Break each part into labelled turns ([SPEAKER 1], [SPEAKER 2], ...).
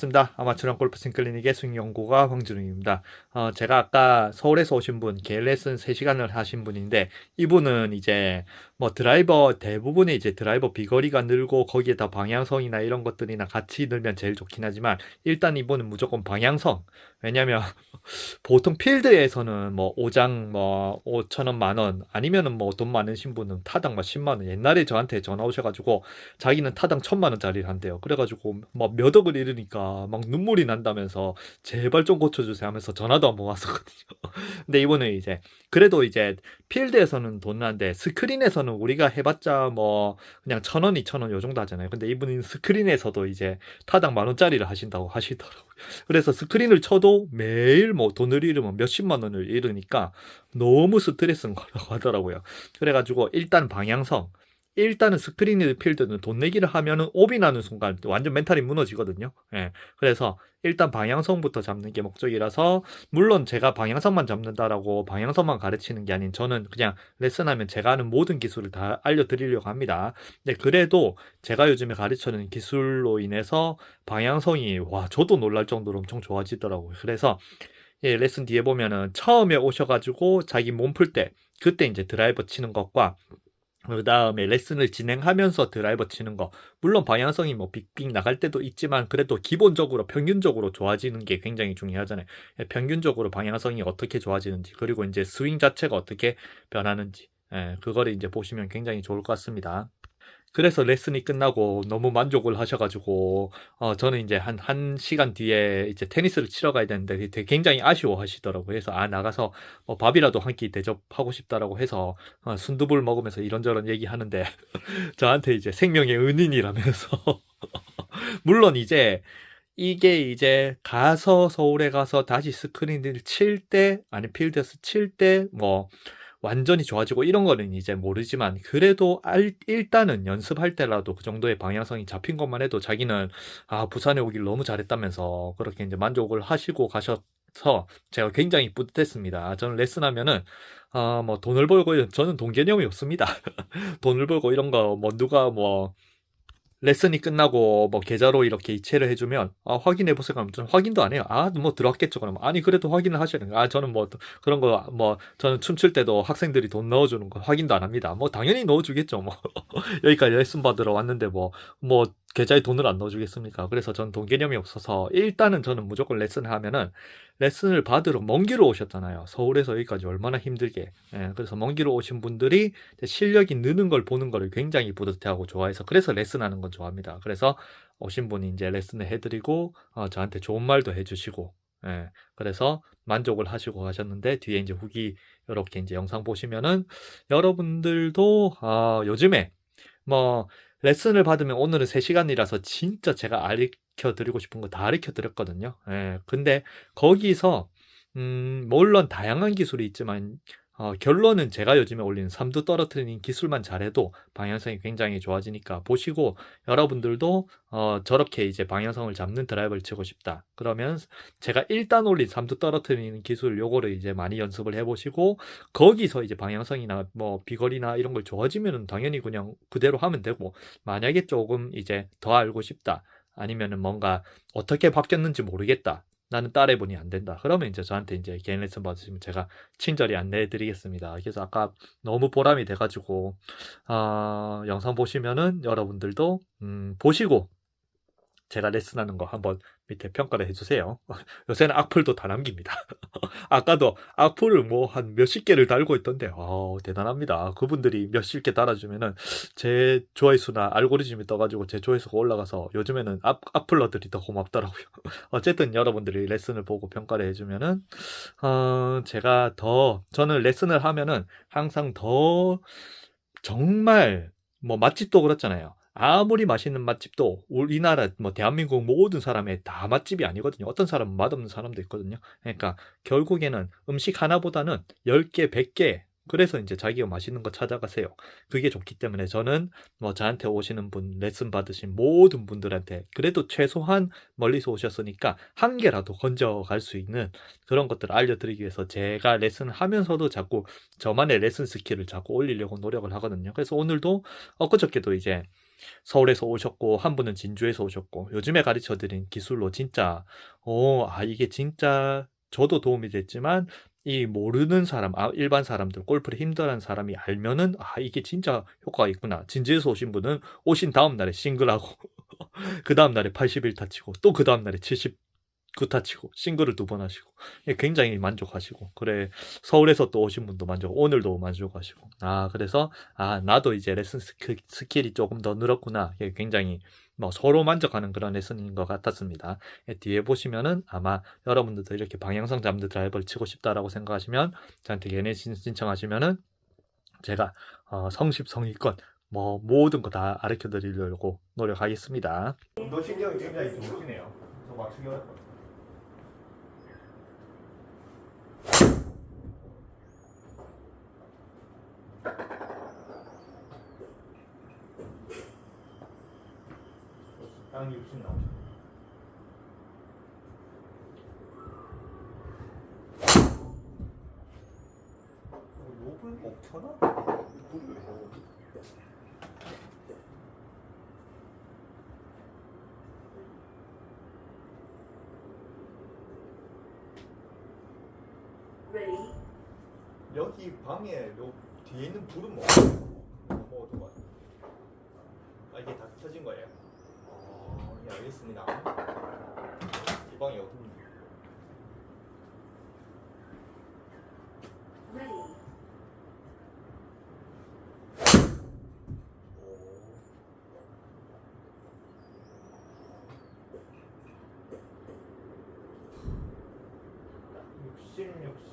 [SPEAKER 1] 반갑습니다. 아마추어 골프 싱클리닉의 스윙연구가 황준웅입니다. 어, 제가 아까 서울에서 오신 분, 개인 레슨 3시간을 하신 분인데, 이분은 이제 뭐 드라이버 대부분의 이제 드라이버 비거리가 늘고 거기에다 방향성이나 이런 것들이나 같이 늘면 제일 좋긴 하지만, 일단 이분은 무조건 방향성. 왜냐면 보통 필드에서는 뭐 5장 뭐 5천 원 만 원 아니면은 뭐 돈 많으신 분은 타당 막 10만 원 옛날에 저한테 전화 오셔가지고 자기는 타당 천만 원짜리를 한대요. 그래가지고 뭐몇 억을 잃으니까 막 눈물이 난다면서 제발 좀 고쳐주세요 하면서 전화도 한 번 왔었거든요. 근데 이분은 이제 그래도 이제 필드에서는 돈 나는데 스크린에서는 우리가 해봤자 뭐 그냥 천 원, 이천 원 요 정도 하잖아요. 근데 이분은 스크린에서도 이제 타당 만 원짜리를 하신다고 하시더라고요. 그래서 스크린을 쳐도 매일 뭐 돈을 잃으면 몇십만 원을 잃으니까 너무 스트레스인 거라고 하더라고요. 그래가지고 일단 방향성, 일단은 스크린이드 필드는 돈 내기를 하면은 오비 나는 순간 완전 멘탈이 무너지거든요. 예. 그래서 일단 방향성부터 잡는 게 목적이라서 물론 제가 방향성만 잡는다라고 방향성만 가르치는 게 아닌 저는 그냥 레슨하면 제가 하는 모든 기술을 다 알려드리려고 합니다. 근데 그래도 제가 요즘에 가르치는 기술로 인해서 방향성이 와 저도 놀랄 정도로 엄청 좋아지더라고요. 그래서 예, 레슨 뒤에 보면은 처음에 오셔가지고 자기 몸 풀 때 그때 이제 드라이버 치는 것과 그 다음에 레슨을 진행하면서 드라이버 치는 거. 물론 방향성이 뭐 빅빅 나갈 때도 있지만 그래도 기본적으로 평균적으로 좋아지는 게 굉장히 중요하잖아요. 예, 평균적으로 방향성이 어떻게 좋아지는지 그리고 이제 스윙 자체가 어떻게 변하는지 예, 그거를 이제 보시면 굉장히 좋을 것 같습니다. 그래서 레슨이 끝나고 너무 만족을 하셔가지고 어 저는 이제 한 한 시간 뒤에 이제 테니스를 치러 가야 되는데 되게 굉장히 아쉬워하시더라고요. 그래서 아 나가서 뭐 밥이라도 한 끼 대접하고 싶다라고 해서 어 순두부를 먹으면서 이런저런 얘기하는데 저한테 이제 생명의 은인이라면서 물론 이제 이게 이제 가서 서울에 가서 다시 스크린을 칠 때 아니 필드에서 칠 때뭐 완전히 좋아지고 이런 거는 이제 모르지만 그래도 알, 일단은 연습할 때라도 그 정도의 방향성이 잡힌 것만 해도 자기는 아 부산에 오길 너무 잘했다면서 그렇게 이제 만족을 하시고 가셔서 제가 굉장히 뿌듯했습니다. 저는 레슨하면은 아뭐 돈을 벌고 저는 돈 개념이 없습니다. 돈을 벌고 이런 거뭐 누가 뭐 레슨이 끝나고 뭐 계좌로 이렇게 이체를 해주면 아 확인해 보세요. 그럼 좀 확인도 안 해요. 아 뭐 들어왔겠죠. 그럼 아니 그래도 확인을 하셔야 되는 아 저는 뭐 그런 거 뭐 저는 춤출 때도 학생들이 돈 넣어주는 거 확인도 안 합니다. 뭐 당연히 넣어주겠죠. 뭐. 여기까지 레슨 받으러 왔는데 뭐뭐 뭐 계좌에 돈을 안 넣어주겠습니까? 그래서 전 돈 개념이 없어서 일단은 저는 무조건 레슨을 하면은 레슨을 받으러 먼 길로 오셨잖아요. 서울에서 여기까지 얼마나 힘들게. 예, 그래서 먼 길로 오신 분들이 실력이 느는 걸 보는 거를 굉장히 뿌듯해하고 좋아해서 그래서 레슨하는 건 좋아합니다. 그래서 오신 분이 이제 레슨을 해드리고 어, 저한테 좋은 말도 해주시고 예, 그래서 만족을 하시고 가셨는데 뒤에 이제 후기 이렇게 이제 영상 보시면은 여러분들도 아, 요즘에 뭐 레슨을 받으면 오늘은 3시간이라서 진짜 제가 알려 드리고 싶은 거다 알려 드렸거든요. 예. 근데 거기서 음 물론 다양한 기술이 있지만 어, 결론은 제가 요즘에 올리는 삼두 떨어뜨리는 기술만 잘해도 방향성이 굉장히 좋아지니까 보시고 여러분들도 어, 저렇게 이제 방향성을 잡는 드라이버를 치고 싶다. 그러면 제가 일단 올린 삼두 떨어뜨리는 기술 요거를 이제 많이 연습을 해보시고 거기서 이제 방향성이나 뭐 비거리나 이런 걸 좋아지면은 당연히 그냥 그대로 하면 되고 만약에 조금 이제 더 알고 싶다. 아니면은 뭔가 어떻게 바뀌었는지 모르겠다. 나는 딸해보니 안 된다. 그러면 이제 저한테 이제 개인 레슨 받으시면 제가 친절히 안내해 드리겠습니다. 그래서 아까 너무 보람이 돼가지고, 어, 영상 보시면은 여러분들도, 음, 보시고 제가 레슨하는 거 한번 밑에 평가를 해주세요. 요새는 악플도 다 남깁니다. 아까도 악플을 뭐 한 몇십 개를 달고 있던데, 어, 대단합니다. 그분들이 몇십 개 달아주면은 제 조회수나 알고리즘이 떠가지고 제 조회수가 올라가서 요즘에는 악, 악플러들이 더 고맙더라고요. 어쨌든 여러분들이 레슨을 보고 평가를 해주면은, 어, 제가 더, 저는 레슨을 하면은 항상 더 정말 뭐 맛집도 그렇잖아요. 아무리 맛있는 맛집도 우리나라 뭐 대한민국 모든 사람의 다 맛집이 아니거든요. 어떤 사람은 맛없는 사람도 있거든요. 그러니까 결국에는 음식 하나보다는 10개, 100개 그래서 이제 자기가 맛있는 거 찾아가세요. 그게 좋기 때문에 저는 뭐 저한테 오시는 분, 레슨 받으신 모든 분들한테 그래도 최소한 멀리서 오셨으니까 한 개라도 건져갈 수 있는 그런 것들을 알려드리기 위해서 제가 레슨을 하면서도 자꾸 저만의 레슨 스킬을 자꾸 올리려고 노력을 하거든요. 그래서 오늘도 엊그저께도 이제 서울에서 오셨고 한 분은 진주에서 오셨고 요즘에 가르쳐 드린 기술로 진짜 어, 아 이게 진짜 저도 도움이 됐지만 이 모르는 사람, 아, 일반 사람들 골프를 힘들어하는 사람이 알면은 아 이게 진짜 효과가 있구나. 진주에서 오신 분은 오신 다음 날에 싱글하고 그 다음 날에 81타 치고 또 그 다음 날에 79타 치고 싱글을 두 번 하시고 예, 굉장히 만족하시고 그래 서울에서 또 오신 분도 만족 오늘도 만족하시고 아 그래서 아 나도 이제 레슨 스킬, 스킬이 조금 더 늘었구나 예, 굉장히 뭐 서로 만족하는 그런 레슨인 것 같았습니다 예, 뒤에 보시면은 아마 여러분들도 이렇게 방향성 잡는 드라이버를 치고 싶다라고 생각하시면 저한테 신- 신청하시면은 제가 어, 성십 성의권 뭐 모든 거 다 가르쳐 드리려고 노력하겠습니다. 운동 신경이 굉장히 좋으시네요. 저 맞추기 어렵거든요. 딱60 나오죠. 욕을 먹잖아? 이 방에 요 뒤에 있는 불은 뭐? 뭐도 뭐? 아 이게 다 켜진 거예요. 어, 예 알겠습니다. 이 방이 어둡니?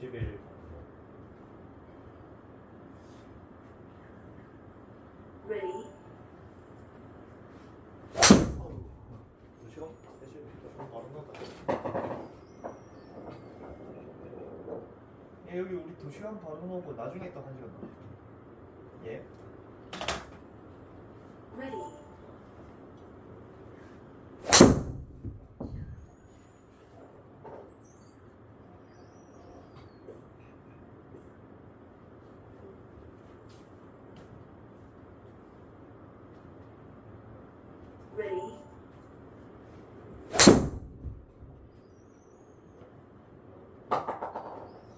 [SPEAKER 1] 61.
[SPEAKER 2] Ready?
[SPEAKER 1] 나가. 예, 여기 우리 두 시간 나오고 나중에 또 한 시간 나. 예.
[SPEAKER 2] Ready? Ready?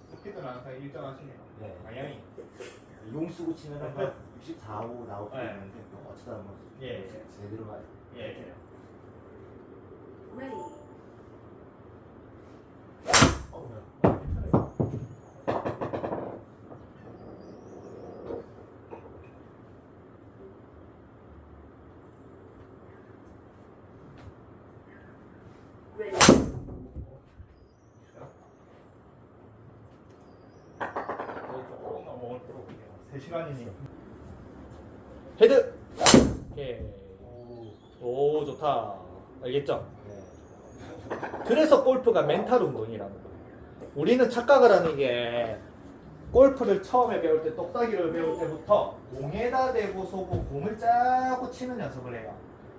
[SPEAKER 1] 스피드는 항상 일정하시네요.
[SPEAKER 3] 네.
[SPEAKER 1] 방향이.
[SPEAKER 3] 용 쓰고 치면 한 64, 5 나올 때
[SPEAKER 1] 네.
[SPEAKER 3] 있는데 또 어쩌다 보면
[SPEAKER 1] 예, 예.
[SPEAKER 3] 제대로 맞
[SPEAKER 1] 예.
[SPEAKER 2] Ready?
[SPEAKER 1] 어, 괜찮아요.
[SPEAKER 2] Ready?
[SPEAKER 1] 세 시간이니. 헤드. 오케이. 오 좋다. 알겠죠?
[SPEAKER 3] 네.
[SPEAKER 1] 그래서 골프가 멘탈 운동이라는 거예요. 우리는 착각을 하는 게 골프를 처음에 배울 때 똑딱이를 배울 때부터 공에다 대고 쏘고 공을 짜고 치는 연습을 해요.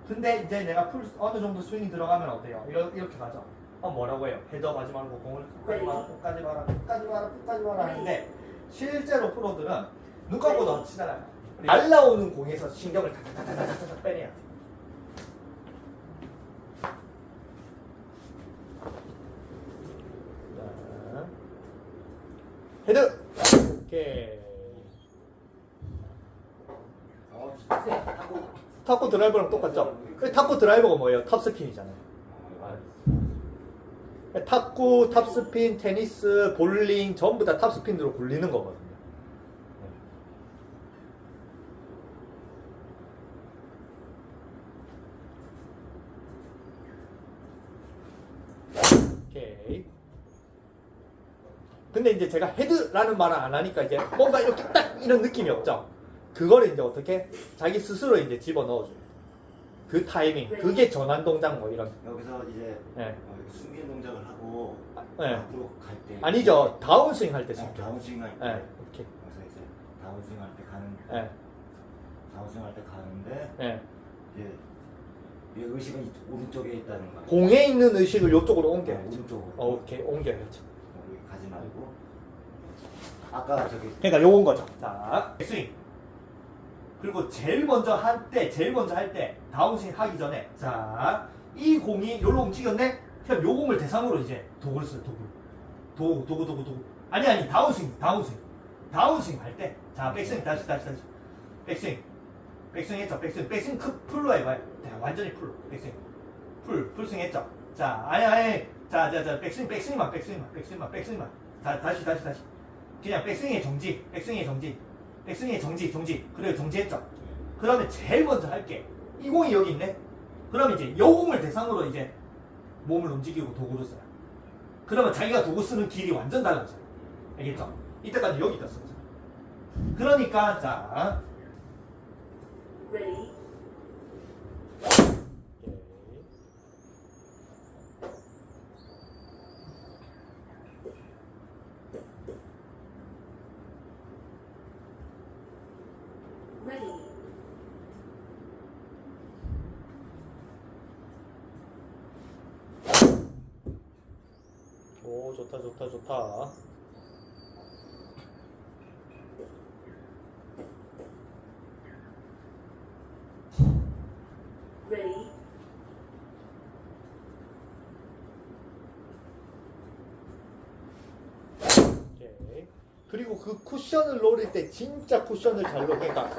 [SPEAKER 1] 근데 이제 내가 풀 어느 정도 스윙이 들어가면 어때요? 이렇게, 이렇게 가죠. 어 뭐라고 해요? 헤더 가지 말고 공을 끝까지 봐라, 끝까지 봐라, 끝까지 봐라, 끝까지 봐라 하는데 실제로 프로들은 눈 감고도 치잖아요. 날라오는 공에서 신경을 다다다다다다 빼내야 돼. 자, 헤드. 오케이.
[SPEAKER 3] 어, 진짜 하고
[SPEAKER 1] 탑코 드라이버랑 똑같죠? 그 탑코 드라이버가 뭐예요? 탑스핀이잖아요. 탁구, 탑스핀, 테니스, 볼링 전부 다 탑스핀으로 굴리는 거거든요. 오케이. 근데 이제 제가 헤드라는 말을 안 하니까 이제 뭔가 이렇게 딱 이런 느낌이 없죠. 그거를 이제 어떻게 자기 스스로 이제 집어 넣어줘요. 그 타이밍, 그게 전환 동작 뭐 이런.
[SPEAKER 3] 여기서 이제
[SPEAKER 1] 네.
[SPEAKER 3] 어, 숨긴 동작을 하고
[SPEAKER 1] 네.
[SPEAKER 3] 앞으로 갈 때.
[SPEAKER 1] 아니죠. 다운스윙 할때
[SPEAKER 3] 어,
[SPEAKER 1] 숨겨.
[SPEAKER 3] 다운스윙 할 때.
[SPEAKER 1] 네, 오케이.
[SPEAKER 3] 그래서 이제 다운스윙 할 때 가는
[SPEAKER 1] 네,
[SPEAKER 3] 다운스윙 할 때 가는데
[SPEAKER 1] 네.
[SPEAKER 3] 이제 이 의식은 이쪽 오른쪽에 있다는 거야.
[SPEAKER 1] 공에 있는 의식을 이쪽으로
[SPEAKER 3] 네,
[SPEAKER 1] 옮겨야죠.
[SPEAKER 3] 오른쪽으로.
[SPEAKER 1] 어, 오케이, 옮겨야죠.
[SPEAKER 3] 말고 아까 저기
[SPEAKER 1] 그러니까 요건 거죠. 자, 스윙. 그리고 제일 먼저 할 때, 제일 먼저 할 때, 다운스윙 하기 전에, 자, 이 공이 요로 움직였네? 그럼 요 공을 대상으로 이제 도구를 써요, 도구. 도구, 도구, 도구, 도구. 아니, 아니, 다운스윙, 다운스윙. 다운스윙 할 때, 자, 백스윙, 다시, 다시, 다시. 백스윙. 백스윙 했죠, 백스윙. 백스윙 크, 풀로 해봐요. 자, 완전히 풀로. 백스윙. 풀, 풀스윙 했죠. 자, 아니, 아니. 자, 자, 자, 백스윙, 백스윙만, 백스윙만, 백스윙만, 백스윙만. 자, 다시, 다시, 다시. 그냥 백스윙의 정지, 백스윙의 정지, 백스윙의 정지, 정지. 그래 정지했죠. 그러면 제일 먼저 할게. 이 공이 여기 있네. 그러면 이제 요 공을 대상으로 이제 몸을 움직이고 도구를 써요. 그러면 자기가 도구 쓰는 길이 완전 달라져요. 알겠죠? 이때까지 여기 있었어. 그러니까 자,
[SPEAKER 2] ready,
[SPEAKER 1] 오 좋다 좋다 좋다.
[SPEAKER 2] ready,
[SPEAKER 1] 오케이. 그리고 그 쿠션을 노릴 때 진짜 쿠션을 잘 노. 그러니까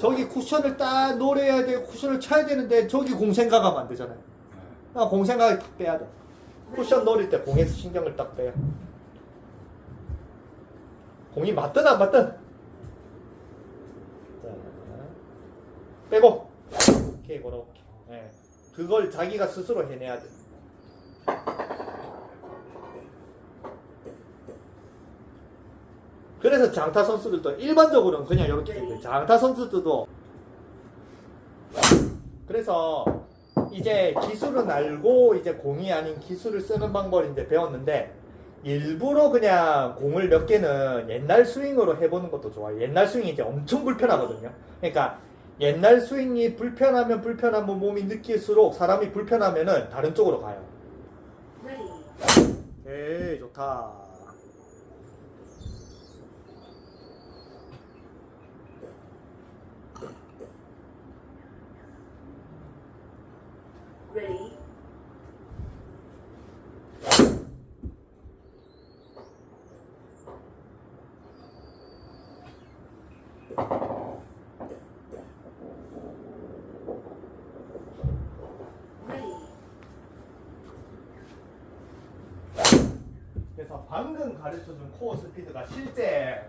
[SPEAKER 1] 저기 쿠션을 딱 노려야 돼, 쿠션을 쳐야 되는데 저기 공 생각하면 안 되잖아요. 아, 공 생각을 딱 빼야 돼. 쿠션 노릴 때 공에서 신경을 딱 빼요. 공이 맞든 안 맞든. 자, 빼고. 오케이, 그렇게. 예. 그걸 자기가 스스로 해내야 돼. 그래서 장타 선수들도 일반적으로는 그냥 이렇게. 장타 선수들도 그래서 이제 기술은 알고 이제 공이 아닌 기술을 쓰는 방법인데 배웠는데 일부러 그냥 공을 몇 개는 옛날 스윙으로 해보는 것도 좋아요. 옛날 스윙이 이제 엄청 불편하거든요. 그러니까 옛날 스윙이 불편하면 불편하면 몸이 느낄수록 사람이 불편하면은 다른 쪽으로 가요.
[SPEAKER 2] ready,
[SPEAKER 1] 에이 좋다.
[SPEAKER 2] ready, ready,
[SPEAKER 1] 그래서 방금 가르쳐준 코어 스피드가 실제